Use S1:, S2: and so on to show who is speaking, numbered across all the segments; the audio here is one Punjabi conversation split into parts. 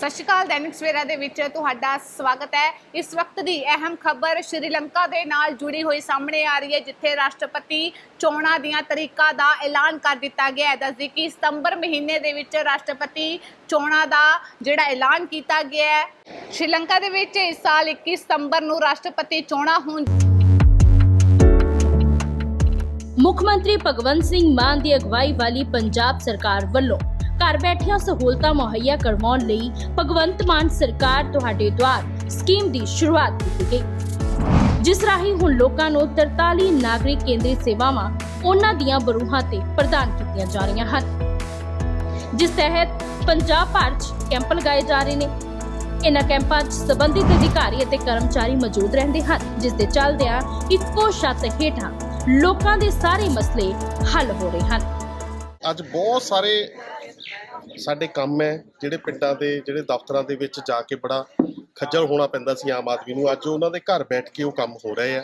S1: ਸਤਿ ਸ਼੍ਰੀ ਅਕਾਲ, ਦੈਨਿਕ ਸਵੇਰਾ ਦੇ ਵਿੱਚ ਤੁਹਾਡਾ ਸਵਾਗਤ ਹੈ। ਇਸ ਵਕਤ ਦੀ ਅਹਿਮ ਖਬਰ ਸ਼੍ਰੀਲੰਕਾ ਦੇ ਨਾਲ ਜੁੜੀ ਹੋਈ ਸਾਹਮਣੇ ਆ ਰਹੀ ਹੈ, ਜਿੱਥੇ ਰਾਸ਼ਟਰਪਤੀ ਚੋਣਾਂ ਦੀਆਂ ਤਰੀਕਾਂ ਦਾ ਐਲਾਨ ਕਰ ਦਿੱਤਾ ਗਿਆ ਹੈ। ਦੱਸਦੀ ਕਿ ਸਤੰਬਰ ਮਹੀਨੇ ਦੇ ਵਿੱਚ ਰਾਸ਼ਟਰਪਤੀ ਚੋਣਾਂ ਦਾ ਜਿਹੜਾ ਐਲਾਨ ਕੀਤਾ ਗਿਆ ਹੈ, ਸ਼੍ਰੀਲੰਕਾ ਦੇ ਵਿੱਚ ਇਸ ਸਾਲ 21 ਸਤੰਬਰ ਨੂੰ ਰਾਸ਼ਟਰਪਤੀ ਚੋਣਾਂ ਹੋਣ
S2: ਮੁੱਖ ਮੰਤਰੀ ਭਗਵੰਤ ਸਿੰਘ ਮਾਨ ਦੀ ਅਗਵਾਈ ਵਾਲੀ ਪੰਜਾਬ ਸਰਕਾਰ ਵੱਲੋਂ ਘਰ ਬੈਠਿਆਂ ਸਹੂਲਤਾਂ ਮੁਹੱਈਆ ਕਰਵਾਉਣ ਲਈ ਭਗਵੰਤ ਮਾਨ ਸਰਕਾਰ ਤੁਹਾਡੇ ਦੁਆਰ ਸਕੀਮ ਦੀ ਸ਼ੁਰੂਆਤ ਕੀਤੀ ਗਈ। ਜਿਸ ਰਾਹੀਂ ਹੁਣ ਲੋਕਾਂ ਨੂੰ 43 ਨਾਗਰਿਕ ਕੇਂਦਰੀ ਸੇਵਾਵਾਂ ਉਹਨਾਂ ਦੀਆਂ ਬਰੂਹਾਂ ਤੇ ਪ੍ਰਦਾਨ ਕੀਤੀਆਂ ਜਾ ਰਹੀਆਂ ਹਨ। ਜਿਸ ਤਹਿਤ ਪੰਜਾਬ ਭਰ 'ਚ ਕੈਂਪ ਲਗਾਏ ਜਾ ਰਹੇ ਨੇ। ਇਨ੍ਹਾਂ ਕੈਂਪਾਂ 'ਚ ਸੰਬੰਧਿਤ ਅਧਿਕਾਰੀ ਅਤੇ ਕਰਮਚਾਰੀ ਮੌਜੂਦ ਰਹਿੰਦੇ ਹਨ, ਜਿਸ ਦੇ ਚੱਲਦਿਆਂ ਇੱਕੋ ਛੱਤ ਹੇਠਾਂ ਲੋਕਾਂ ਦੇ ਸਾਰੇ ਮਸਲੇ ਹੱਲ ਹੋ ਰਹੇ ਹਨ।
S3: ਅੱਜ ਬਹੁਤ ਸਾਰੇ ਸਾਡੇ ਕੰਮ ਹੈ ਜਿਹੜੇ ਪਿੰਡਾਂ ਦੇ ਜਿਹੜੇ ਦਫ਼ਤਰਾਂ ਦੇ ਵਿੱਚ ਜਾ ਕੇ ਬੜਾ ਖੱਜਲ ਹੋਣਾ ਪੈਂਦਾ ਸੀ ਆਮ ਆਦਮੀ ਨੂੰ। ਅੱਜ ਉਹਨਾਂ ਦੇ ਘਰ ਬੈਠ ਕੇ ਉਹ ਕੰਮ ਹੋ ਰਹੇ ਆ।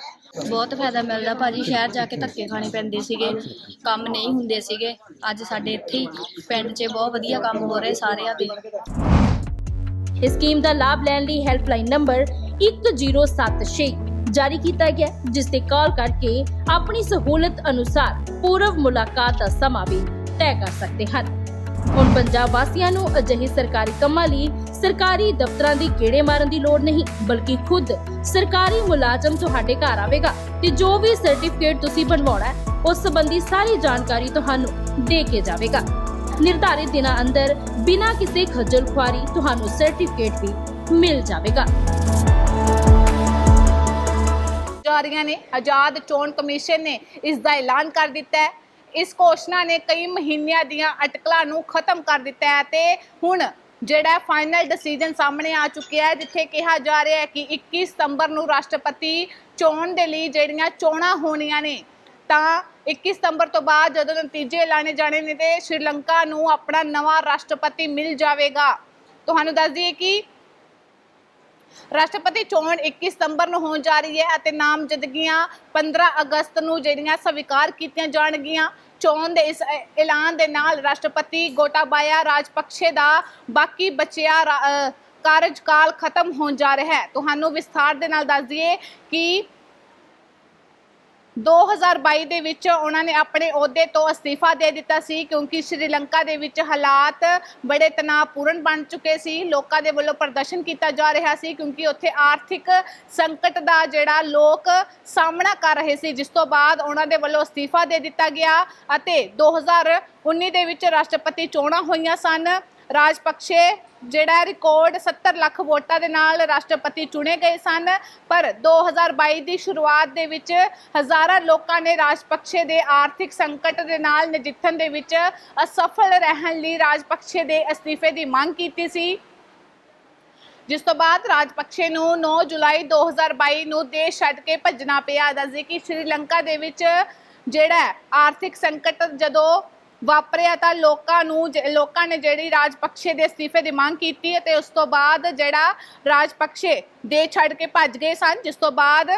S4: ਬਹੁਤ ਫਾਇਦਾ ਮਿਲਦਾ। ਭਾਜੀ ਸ਼ਹਿਰ ਜਾ ਕੇ ਧੱਕੇ ਖਾਣੇ ਪੈਂਦੇ ਸੀਗੇ ਕੰਮ ਨਹੀਂ ਹੁੰਦੇ ਸੀਗੇ। ਅੱਜ ਸਾਡੇ ਇੱਥੇ ਹੀ ਪਿੰਡ 'ਚ ਬਹੁਤ ਵਧੀਆ ਕੰਮ ਹੋ ਰਹੇ ਸਾਰਿਆਂ ਦੇ।
S2: ਇਸ ਸਕੀਮ ਦਾ ਲਾਭ ਲੈਣ ਲਈ ਹੈਲਪਲਾਈਨ ਨੰਬਰ 1076 ਜਾਰੀ ਕੀਤਾ ਗਿਆ ਹੈ, ਜਿਸ ਤੇ ਕਾਲ ਕਰਕੇ ਆਪਣੀ ਸਹੂਲਤ ਅਨੁਸਾਰ ਪੂਰਵ ਮੁਲਾਕਾਤ ਦਾ ਸਮਾਂ ਵੀ ਤੈਅ ਕਰ ਸਕਦੇ ਹਨ। ਹੁਣ ਪੰਜਾਬ ਵਾਸੀਆਂ ਨੂੰ ਅਜਿਹੇ ਸਰਕਾਰੀ ਕੰਮਾਂ ਲਈ ਸਰਕਾਰੀ ਦਫ਼ਤਰਾਂ ਦੀ ਗੇੜੇ ਮਾਰਨ ਦੀ ਲੋੜ ਨਹੀਂ, ਬਲਕਿ ਖੁਦ ਸਰਕਾਰੀ ਮੁਲਾਜ਼ਮ ਤੁਹਾਡੇ ਘਰ ਆਵੇਗਾ ਤੇ ਜੋ ਵੀ ਸਰਟੀਫਿਕੇਟ ਤੁਸੀਂ ਬਣਵਾਉਣਾ ਹੈ, ਉਸ ਸੰਬੰਧੀ ਸਾਰੀ ਜਾਣਕਾਰੀ ਤੁਹਾਨੂੰ ਦੇ ਕੇ ਜਾਵੇਗਾ। ਨਿਰਧਾਰਿਤ ਦਿਨਾਂ ਅੰਦਰ ਬਿਨਾਂ ਕਿਸੇ ਖੱਜਲ ਖੁਆਰੀ ਤੁਹਾਨੂੰ ਸਰਟੀਫਿਕੇਟ ਵੀ ਮਿਲ ਜਾਵੇਗਾ।
S1: ਜਾ ਰਹੀਆਂ ਨੇ, ਆਜ਼ਾਦ ਚੋਣ ਕਮਿਸ਼ਨ ਨੇ ਇਸ ਦਾ ਐਲਾਨ ਕਰ ਦਿੱਤਾ ਹੈ। ਇਸ ਘੋਸ਼ਣਾ ਨੇ ਕਈ ਮਹੀਨਿਆਂ ਦੀਆਂ ਅਟਕਲਾਂ ਨੂੰ ਖਤਮ ਕਰ ਦਿੱਤਾ ਹੈ ਤੇ ਹੁਣ ਜਿਹੜਾ ਫਾਈਨਲ ਡਿਸੀਜਨ ਸਾਹਮਣੇ ਆ ਚੁੱਕਿਆ ਹੈ, ਜਿੱਥੇ ਕਿਹਾ ਜਾ ਰਿਹਾ ਹੈ ਕਿ 21 ਸਤੰਬਰ ਨੂੰ ਰਾਸ਼ਟਰਪਤੀ ਚੋਣ ਦੇ ਲਈ ਜਿਹੜੀਆਂ ਚੋਣਾਂ ਹੋਣੀਆਂ ਨੇ, ਤਾਂ 21 ਸਤੰਬਰ ਤੋਂ ਬਾਅਦ ਜਦੋਂ ਨਤੀਜੇ ਐਲਾਨੇ ਜਾਣੇ ਨੇ ਤੇ ਸ਼੍ਰੀਲੰਕਾ ਨੂੰ ਆਪਣਾ ਨਵਾਂ ਰਾਸ਼ਟਰਪਤੀ ਮਿਲ ਜਾਵੇਗਾ। ਤੁਹਾਨੂੰ ਦੱਸ ਦਈਏ ਕਿ ਰਾਸ਼ਟਰਪਤੀ ਚੋਣ 21 ਸਤੰਬਰ ਨੂੰ ਹੋਣ ਜਾ ਰਹੀ ਹੈ ਅਤੇ ਨਾਮਜ਼ਦਗੀਆਂ 15 ਅਗਸਤ ਨੂੰ ਜਿਹੜੀਆਂ ਸਵੀਕਾਰ ਕੀਤੀਆਂ ਜਾਣਗੀਆਂ। ਚੋਣ ਦੇ ਇਸ ਐਲਾਨ ਦੇ ਨਾਲ ਰਾਸ਼ਟਰਪਤੀ ਗੋਟਾਬਾਇਆ ਰਾਜਪਕਸ਼ੇ ਦਾ ਬਾਕੀ ਬਚਿਆ ਰਾ- ਕਾਰਜਕਾਲ ਖਤਮ ਹੋਣ ਜਾ ਰਿਹਾ ਹੈ। ਤੁਹਾਨੂੰ ਵਿਸਥਾਰ ਦੇ ਨਾਲ ਦੱਸ ਦਈਏ ਕਿ 2022 ਦੇ ਵਿੱਚ ਉਹਨਾਂ ਨੇ ਆਪਣੇ ਅਹੁਦੇ ਤੋਂ ਅਸਤੀਫਾ ਦੇ ਦਿੱਤਾ ਸੀ, ਕਿਉਂਕਿ ਸ਼੍ਰੀਲੰਕਾ ਦੇ ਵਿੱਚ ਹਾਲਾਤ ਬੜੇ ਤਣਾਅਪੂਰਨ ਬਣ ਚੁੱਕੇ ਸੀ। ਲੋਕਾਂ ਦੇ ਵੱਲੋਂ ਪ੍ਰਦਰਸ਼ਨ ਕੀਤਾ ਜਾ ਰਿਹਾ ਸੀ, ਕਿਉਂਕਿ ਉੱਥੇ ਆਰਥਿਕ ਸੰਕਟ ਦਾ ਜਿਹੜਾ ਲੋਕ ਸਾਹਮਣਾ ਕਰ ਰਹੇ ਸੀ, ਜਿਸ ਤੋਂ ਬਾਅਦ ਉਹਨਾਂ ਦੇ ਵੱਲੋਂ ਅਸਤੀਫਾ ਦੇ ਦਿੱਤਾ ਗਿਆ ਅਤੇ 2019 ਦੇ ਵਿੱਚ ਰਾਸ਼ਟਰਪਤੀ ਚੋਣਾਂ ਹੋਈਆਂ ਸਨ। ਰਾਜਪਕਸ਼ੇ ਜਿਹੜਾ ਰਿਕਾਰਡ 70 ਲੱਖ ਵੋਟਾਂ ਦੇ ਨਾਲ ਰਾਸ਼ਟਰਪਤੀ ਚੁਣੇ ਗਏ ਸਨ, ਪਰ 2022 ਦੀ ਸ਼ੁਰੂਆਤ ਦੇ ਵਿੱਚ ਹਜ਼ਾਰਾਂ ਲੋਕਾਂ ਨੇ ਰਾਜਪਕਸ਼ੇ ਦੇ ਆਰਥਿਕ ਸੰਕਟ ਦੇ ਨਾਲ ਨਜਿੱਠਣ ਦੇ ਵਿੱਚ ਅਸਫਲ ਰਹਿਣ ਲਈ ਰਾਜਪਕਸ਼ੇ ਦੇ ਅਸਤੀਫੇ ਦੀ ਮੰਗ ਕੀਤੀ ਸੀ। ਜਿਸ ਤੋਂ ਬਾਅਦ ਰਾਜਪਕਸ਼ੇ ਨੂੰ 9 ਜੁਲਾਈ 2022 ਨੂੰ ਦੇਸ਼ ਛੱਡ ਕੇ ਭੱਜਣਾ ਪਿਆ। ਦੱਸਦੇ ਕਿ ਸ਼੍ਰੀਲੰਕਾ ਦੇ ਵਿੱਚ ਜਿਹੜਾ ਆਰਥਿਕ ਸੰਕਟ ਜਦੋਂ ਵਾਪਰਿਆ ਤਾਂ ਲੋਕਾਂ ਨੂੰ ਜ- ਲੋਕਾਂ ਨੇ ਜਿਹੜੀ ਰਾਜਪਕਸ਼ੇ ਦੇ ਅਸਤੀਫੇ ਦੀ ਮੰਗ ਕੀਤੀ ਅਤੇ ਉਸ ਤੋਂ ਬਾਅਦ ਜਿਹੜਾ ਰਾਜਪਕਸ਼ੇ ਦੇ ਛੱਡ ਕੇ ਭੱਜ ਗਏ ਸਨ, ਜਿਸ ਤੋਂ ਬਾਅਦ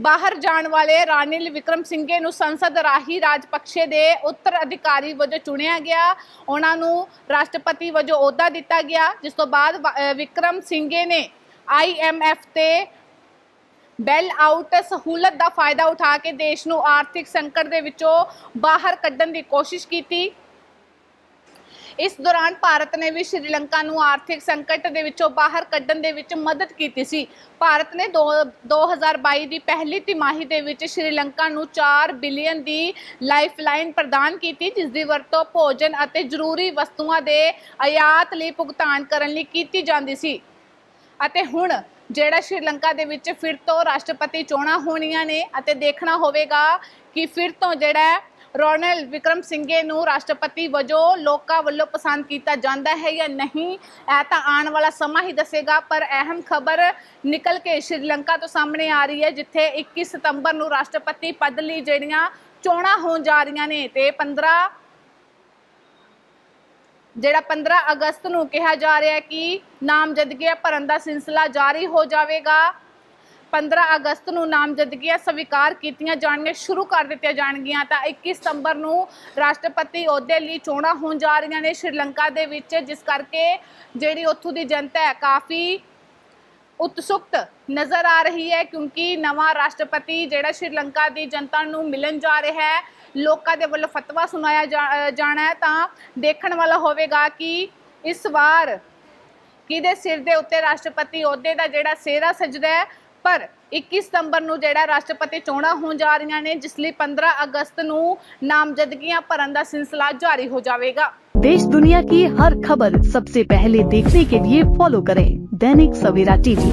S1: ਬਾਹਰ ਜਾਣ ਵਾਲੇ ਰਾਨਿਲ ਵਿਕਰਮ ਸਿੰਘੇ ਨੂੰ ਸੰਸਦ ਰਾਹੀਂ ਰਾਜਪਕਸ਼ੇ ਦੇ ਉੱਤਰ ਅਧਿਕਾਰੀ ਵਜੋਂ ਚੁਣਿਆ ਗਿਆ। ਉਹਨਾਂ ਨੂੰ ਰਾਸ਼ਟਰਪਤੀ ਵਜੋਂ ਅਹੁਦਾ ਦਿੱਤਾ ਗਿਆ, ਜਿਸ ਤੋਂ ਬਾਅਦ ਵ- ਵਿਕਰਮ ਸਿੰਘੇ ਨੇ ਆਈਐਮਐਫ ਤੇ ਬੈਲ ਆਊਟ ਸਹੂਲਤ ਦਾ ਫਾਇਦਾ ਉਠਾ ਕੇ ਦੇਸ਼ ਨੂੰ ਆਰਥਿਕ ਸੰਕਟ ਦੇ ਵਿੱਚੋਂ ਬਾਹਰ ਕੱਢਣ ਦੀ ਕੋਸ਼ਿਸ਼ ਕੀਤੀ। ਇਸ ਦੌਰਾਨ ਭਾਰਤ ਨੇ ਵੀ ਸ਼੍ਰੀਲੰਕਾ ਨੂੰ ਆਰਥਿਕ ਸੰਕਟ ਦੇ ਵਿੱਚੋਂ ਬਾਹਰ ਕੱਢਣ ਦੇ ਵਿੱਚ ਮਦਦ ਕੀਤੀ ਸੀ। ਭਾਰਤ ਨੇ ਦੋ- 2022 ਦੀ ਪਹਿਲੀ ਤਿਮਾਹੀ ਦੇ ਵਿੱਚ ਸ਼੍ਰੀਲੰਕਾ ਨੂੰ 4 ਬਿਲੀਅਨ ਦੀ ਲਾਈਫਲਾਈਨ ਪ੍ਰਦਾਨ ਕੀਤੀ, ਜਿਸ ਦੀ ਵਰਤੋਂ ਭੋਜਨ ਅਤੇ ਜ਼ਰੂਰੀ ਵਸਤੂਆਂ ਦੇ ਆਯਾਤ ਲਈ ਭੁਗਤਾਨ ਕਰਨ ਲਈ ਕੀਤੀ ਜਾਂਦੀ ਸੀ। ਅਤੇ ਹੁਣ ਜਿਹੜਾ ਸ਼੍ਰੀਲੰਕਾ ਦੇ ਵਿੱਚ ਫਿਰ ਤੋਂ ਰਾਸ਼ਟਰਪਤੀ ਚੋਣਾਂ ਹੋਣੀਆਂ ਨੇ ਅਤੇ ਦੇਖਣਾ ਹੋਵੇਗਾ ਕਿ ਫਿਰ ਤੋਂ ਜਿਹੜਾ ਰੋਨਲ ਵਿਕਰਮ ਸਿੰਘੇ ਨੂੰ ਰਾਸ਼ਟਰਪਤੀ ਵਜੋਂ ਲੋਕਾਂ ਵੱਲੋਂ ਪਸੰਦ ਕੀਤਾ ਜਾਂਦਾ ਹੈ ਜਾਂ ਨਹੀਂ, ਇਹ ਤਾਂ ਆਉਣ ਵਾਲਾ ਸਮਾਂ ਹੀ ਦੱਸੇਗਾ, ਪਰ ਅਹਿਮ ਖਬਰ ਨਿਕਲ ਕੇ ਸ਼੍ਰੀਲੰਕਾ ਤੋਂ ਸਾਹਮਣੇ ਆ ਰਹੀ ਹੈ, ਜਿੱਥੇ 21 ਸਤੰਬਰ ਨੂੰ ਰਾਸ਼ਟਰਪਤੀ ਪਦ ਲਈ ਜਿਹੜੀਆਂ ਚੋਣਾਂ ਹੋਣ ਜਾ ਰਹੀਆਂ ਨੇ, ਤੇ 15 ਜਿਹੜਾ 15 ਅਗਸਤ ਨੂੰ ਕਿਹਾ ਜਾ ਰਿਹਾ ਕਿ ਨਾਮਜ਼ਦਗੀਆਂ ਭਰਨ ਦਾ ਸਿਲਸਿਲਾ ਜਾਰੀ ਹੋ ਜਾਵੇਗਾ। 15 ਅਗਸਤ ਨੂੰ ਨਾਮਜ਼ਦਗੀਆਂ ਸਵੀਕਾਰ ਕੀਤੀਆਂ ਜਾਣਗੀਆਂ, ਸ਼ੁਰੂ ਕਰ ਦਿੱਤੀਆਂ ਜਾਣਗੀਆਂ। ਤਾਂ 21 ਸਤੰਬਰ ਨੂੰ ਰਾਸ਼ਟਰਪਤੀ ਅਹੁਦੇ ਲਈ ਚੋਣਾਂ ਹੋਣ ਜਾ ਰਹੀਆਂ ਨੇ ਸ਼੍ਰੀਲੰਕਾ ਦੇ ਵਿੱਚ, ਜਿਸ ਕਰਕੇ ਜਿਹੜੀ ਉੱਥੋਂ ਦੀ ਜਨਤਾ ਹੈ, ਕਾਫੀ ਉਤਸੁਕਤ ਨਜ਼ਰ ਆ ਰਹੀ ਹੈ ਕਿਉਂਕਿ ਨਵਾਂ ਰਾਸ਼ਟਰਪਤੀ ਜਿਹੜਾ ਸ਼੍ਰੀਲੰਕਾ ਦੀ ਜਨਤਾ ਨੂੰ ਮਿਲਣ ਜਾ ਰਿਹਾ ਹੈ, ਲੋਕਾਂ ਦੇ ਵੱਲੋਂ ਫਤਵਾ ਸੁਣਾਇਆ ਜਾ- ਜਾਣਾ ਹੈ ਤਾਂ ਦੇਖਣ ਵਾਲਾ ਹੋਵੇਗਾ ਕਿ ਇਸ ਵਾਰ ਕਿਹਦੇ ਸਿਰ ਦੇ ਉੱਤੇ ਰਾਸ਼ਟਰਪਤੀ ਅਹੁਦੇ ਦਾ ਜਿਹੜਾ ਸਿਹਰਾ ਸਜਦਾ ਹੈ ਪਰ 21 ਸਤੰਬਰ ਨੂੰ ਜਿਹੜਾ ਰਾਸ਼ਟਰਪਤੀ ਚੋਣਾਂ ਹੋਣ ਜਾ ਰਹੀਆਂ ਨੇ ਜਿਸ ਲਈ 15 ਅਗਸਤ ਨੂੰ ਨਾਮਜ਼ਦਗੀਆਂ ਭਰਨ ਦਾ ਸਿਲਸਿਲਾ ਜਾਰੀ ਹੋ ਜਾਵੇਗਾ
S5: देश दुनिया की हर खबर सबसे पहले देखने के लिए फॉलो करें Dainik Savera TV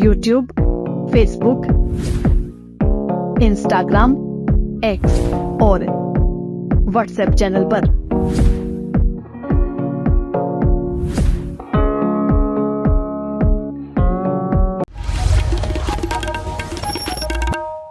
S5: YouTube Facebook Instagram X और व्हाट्सएप चैनल पर।